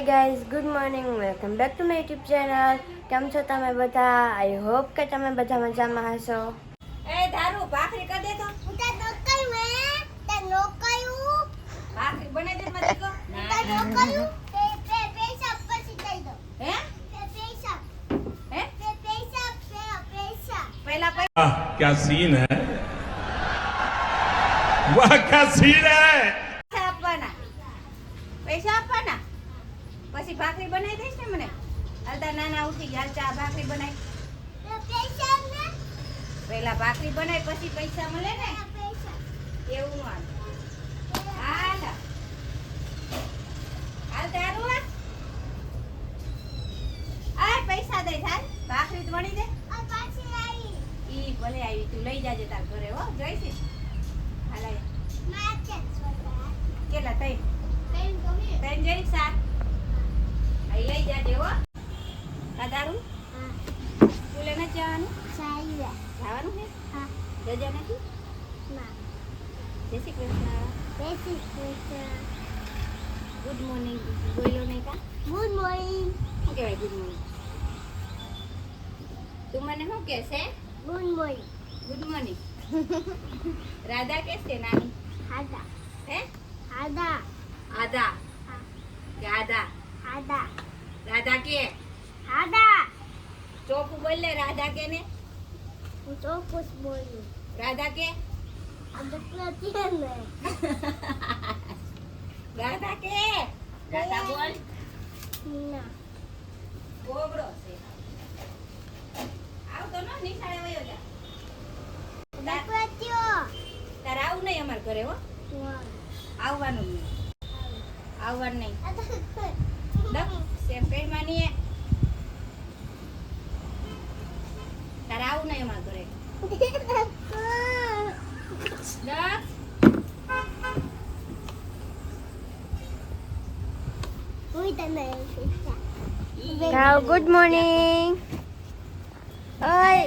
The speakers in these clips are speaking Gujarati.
Hi guys good morning welcome back to my YouTube channel કેમ છો તમે બધા આઈ હોપ કે તમે બધા મજામાં હશો એ ધારું ભાખરી કરી દે તો ભાખરી બનાવી દે મારી દીકરો. હે હે પહેલા પૈસા वाह क्या सीन है वाह क्या सीन है હાલતા નાના ઉઠી ગયા હાલ ચા ભાખરી બનાવી પહેલા ભાખરી બનાવી પછી પૈસા મળે ને? એવું નું હાલ. તારું આ? પૈસા દે હાલ. ભાખરી તો વણી દે. ઈ ભલે આવી તું લઈ જાજે તાર ઘરે હો. જોઈશી હાલ આય. કેટલા તઈ તઈ જઈ સાત અહીં લઈ જાજે હો કાદારું સ્કૂલે નથી જવાનું જવાનું છે રજા નથી જય શ્રી કૃષ્ણ ગુડ મોર્નિંગ બોલ્યો નહીં કા ગુડ મોર્નિંગ શું કહેવાય ગુડ મોર્નિંગ તું મને શું કહેશે good morning good morning Radha કે છે નાની હાદા હે હાદા આધા કે આધા હાદા રાધા કે હાદા ચોખ્ખું બોલ લે રાધા કે ને હું તો ખુશ બોલું રાધા કે રાધા કે રાધા બોલ. ના છે. આવતો નો, નિશાળે વયો જા. થયો તારે આવું નહીં અમાર ઘરે, હો. આવવાનું નહીં. આવવાનું નહીં. દક સેમ પેડમાં નહીં આવું નહીં અમાર ઘરે. દક good morning. Oi,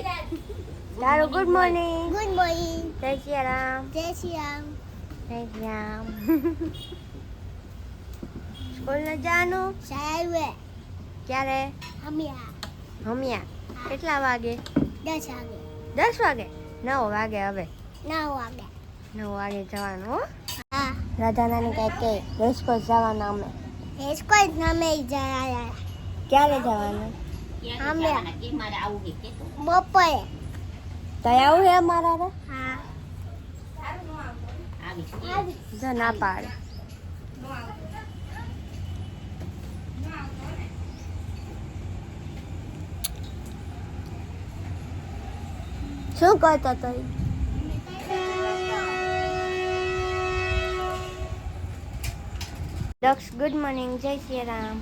Daru, good morning. Good morning. Jai Shri Ram. Jai Shri Ram Jai Shri Ram. School ન જવાનું સાહેબ ક્યારે આ હમિયા કેટલા વાગે દસ વાગે દસ વાગે? નવ વાગે હવે? નવ વાગે. નવ વાગે જવાનું હો? હા. રાધા નાની કહે કે રેસકોર્સ જવાના અમે. એસકોટ અમે જાય ક્યારે જવાનું? અમે કે મારે આવું કે કે તો? બપોરે. તય આવું હે અમારા રે હા. જો ના પાડે નો આવતો નો આવતો ને શું કરતો તો દક્ષ ગુડ મોર્નિંગ જય શ્રી રામ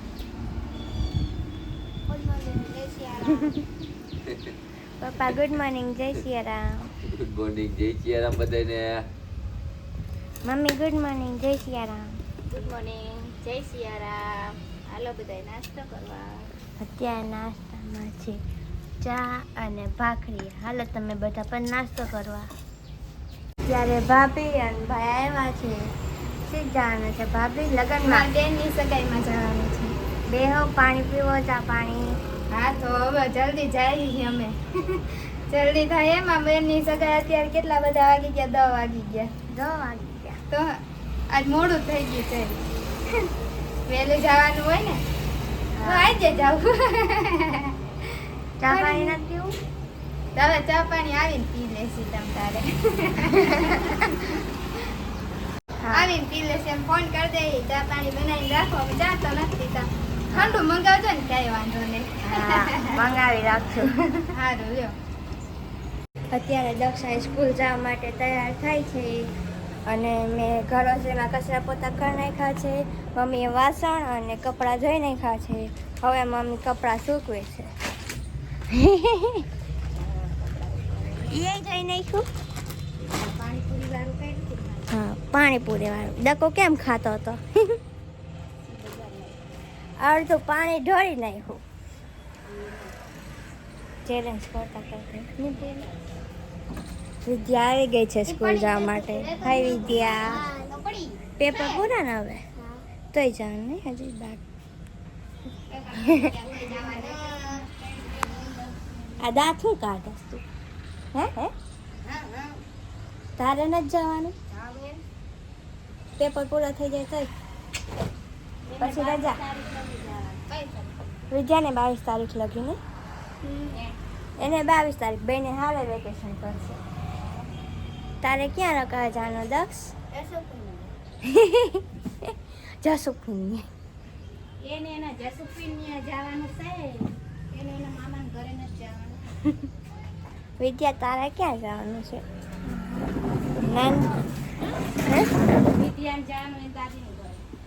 પપ્પા ગુડ મોર્નિંગ જય શ્રી રામ ગુડ મોર્નિંગ જય સિયારામ બધાને મમ્મી ગુડ મોર્નિંગ જય શ્રી રામ ગુડ મોર્નિંગ જય સિયારામ. હાલો બધાય નાસ્તો કરવા. અત્યારે નાસ્તામાં છે. ચા અને ભાખરી. હાલો તમે બધા પણ નાસ્તો કરવા. ત્યારે ભાભી અને ભાઈ આવ્યા છે. શી જવાનું છે. ભાભી લગ્નમાં. બેનની સગાઈમાં જવાનું છે? બેહો પાણી પીવો ચા પાણી. હા તો હવે જલ્દી જાય છીએ અમે. જલ્દી થાય એમાં. બેનની સગાઈ અત્યારે કેટલા બધા વાગી ગયા? દસ વાગી ગયા. દો વાગી ગયા. તો આજ મોડું થઈ ગયું છે. વહેલું જવાનું હોય ને? તો આજે જાવ ચા પાણી નથી પીવું હવે ચા પાણી આવીને પી લેશી તમ તારે. આવીને પી લેશે એમ ફોન કરી દે ચા પાણી બનાવીને રાખો. અમે ચા તો નથી પીતા ઠંડુ મંગાવજો ને કઈ વાંધો નહીં. મંગાવી રાખશું સારું લ્યો. અત્યારે દક્ષા સ્કૂલ જવા માટે તૈયાર થાય છે. અને મેં ઘર રસોઈમાં કચરા પોતા કરી નાખ્યા છે. મમ્મીએ વાસણ અને કપડાં ધોઈ નાખ્યા છે. હવે મમ્મી કપડાં સૂકવે છે. પાણીપુરી વાળું કઈ હા પાણીપુરી વાળું ડકો કેમ ખાતો હતો અડધું પાણી ઢોળી નાખ્યું ચેલેન્જ કરતા કરતા વિદ્યા આવી ગઈ છે સ્કૂલ જવા માટે હાય વિદ્યા પેપર પૂરા ને હવે તોય જવાનું નહીં હજી બાર આ દાંત શું કાઢસ તું હે? હે? તારે નથી જવાનું. પેપર પૂરા થઈ જાય કઈ પછી રજા. વિદ્યાને બાવીસ તારીખ લગીને એને બાવીસ તારીખ બેને હારે વેકેશન કરશે તારે ક્યાં રકા જાનો દક્ષ? જસુકની એને એના જસુપીન જવાનું છે. એને એના મામાના ઘરે નથી જવાનું. વિદ્યા તારે ક્યાં જવાનું છે?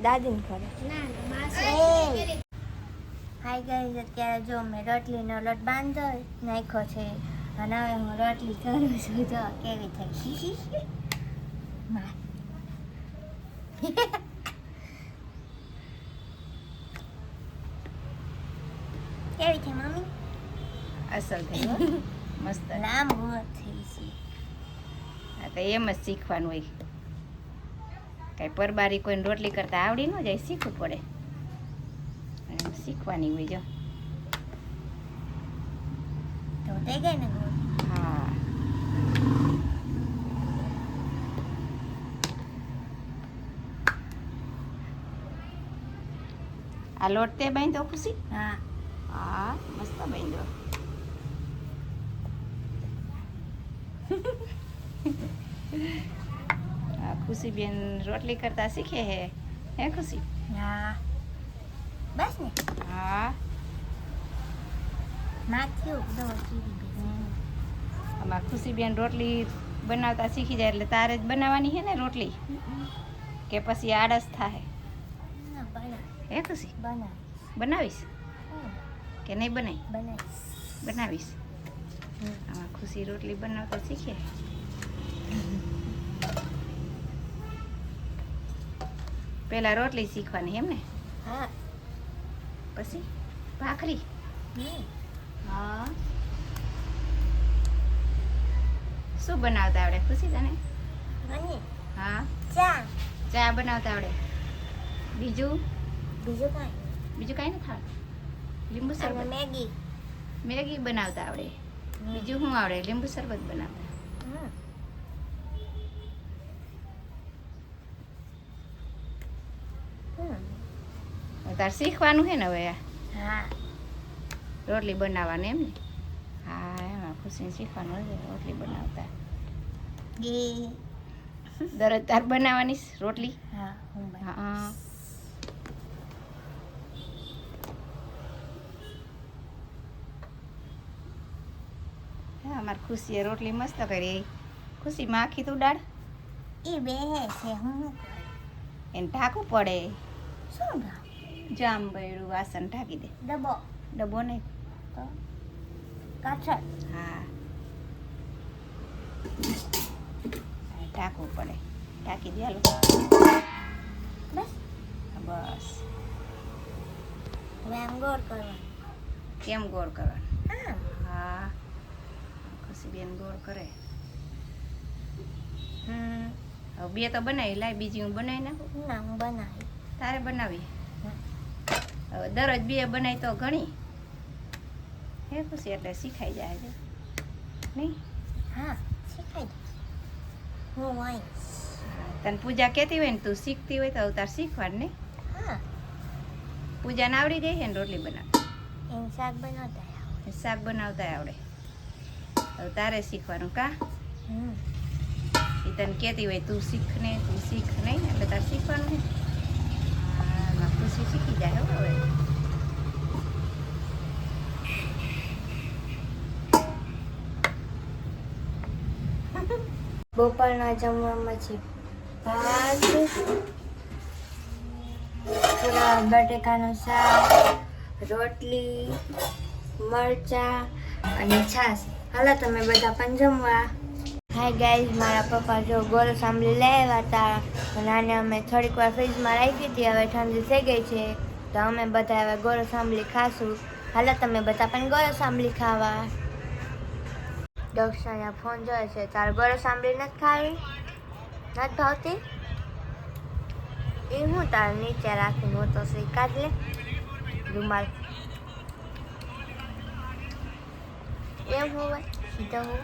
દાદીનું ઘરે. હાઈ ગાઈઝ અત્યારે જો મેં રોટલીનો લોટ બાંધો નાખ્યો છે. અને હવે હું રોટલી કરું છું. તો કેવી થઈ માર. કેવી થઈ મમ્મી અસલ થઈ હો. મસ્ત. નામ થઈ છે આ તો એમ જ શીખવાનું હોય. કઈ પરબારી કોઈને રોટલી કરતા આવડી ન જાય શીખવું પડે. એમ શીખવાની હોય જો. હા. આ લોટ તે બાંધો ખુશી હા. હા મસ્ત બાંધો આ ખુશીબેન રોટલી કરતા શીખે હે? હે ખુશી? હા. બસ ને. હા. ચીરી ગઈ. આમાં ખુશીબેન રોટલી બનાવતા શીખી જાય એટલે તારે જ બનાવવાની છે ને રોટલી? કે પછી આળસ થાય હે ખુશી? બનાવીશ? કે નહીં બનાવી બનાવીશ. આમાં ખુશી રોટલી બનાવતા શીખે. પેલા રોટલી શીખવાની એમ ને? હા. પછી ભાખરી. હા. શું બનાવતા આવડે? ખુશી તને? હા. ચા. ચા બનાવતા આવડે? બીજું? બીજું કાંઈ. બીજું કાંઈ નથી આવડે લીંબુ શરબત. મેગી. મેગી બનાવતા આવડે? બીજું શું આવડે લીંબુ શરબત બનાવતા. તારે શીખવાનું છે ને હવે આ? હા. રોટલી બનાવવાની એમ ને? હા એમાં ખુશીને શીખવાનું રોટલી બનાવતા. દરજ તાર બનાવવાની રોટલી? હા હું બનાવીશ. હા હા અમારી ખુશીએ રોટલી મસ્ત કરી ખુશી માખી તું દાળ? એ બે છે હું એને ઢાંકવું પડે. શું જામ બૈરું વાસણ ઢાંકી દે. ડબ્બો. ડબ્બો નહીં. તો? કાચર હા. હા, ઢાંકવું પડે. ઢાંકી દે હાલો. બસ. બસ. હવે આમ ગોળ કરવાનું. કેમ ગોળ કરવાનું? હા. ખુશી બેન ગોળ કરે. હમ હવે બે તો બનાવી લાય બીજી હું બનાવી નાખું? ના હું બનાવી. તારે બનાવી? હવે દરરોજ બે બનાવી તો ઘણી. હે ખુશી એટલે શીખાઈ જાય છે. નહીં? હા શીખાઈ હું આવીશ હા, તને પૂજા કહેતી હોય ને તું શીખતી હોય તો તાર શીખવાડ ને. હા. પૂજાને આવડી ગઈ છે ને રોટલી બનાવ શાક બનાવતા. શાક બનાવતા આવડે. હવે તારે શીખવાનું કા? એ તને કહેતી હોય તું શીખ ને તું શીખ નહીં. એટલે તારે શીખવાનું ને હા ખુશી શીખી જાય હવે. બપોરના જમવામાં છે ભાત પૂરા બટેકાનું શાક રોટલી મરચા અને છાશ. હાલો, તમે બધા પણ જમવા. હાય ગાઈઝ મારા પપ્પા જો ગોળ સાંભળી લઈ આવ્યા હતા નાને અમે થોડીક વાર ફ્રીજમાં રાખી હતી, હવે ઠંડી થઈ ગઈ છે. તો અમે બધા હવે ગોળ સાંભળી ખાશું. હાલો, તમે બધા પણ ગોળ સાંભળી ખાવા. દક્ષાના ફોન જોયે છે, તાર ગોળ સાંભળી નથી ખાવી? નથી ભાવતી? એ હું તાર નીચે રાખી હું તો સ્વીકાર લે. રૂમાલ એમ હોવાય સીધો હો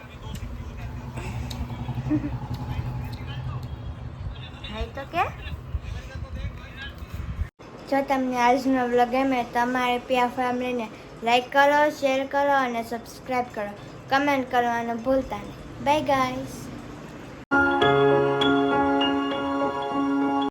હાય તો કે જો તમને આજનો વ્લોગ ગમે, તમારે પ્રિયા ફેમિલીને લાઈક કરો શેર કરો અને સબસ્ક્રાઈબ કરો. કમેન્ટ કરવાનું ભૂલતા નહીં. Bye guys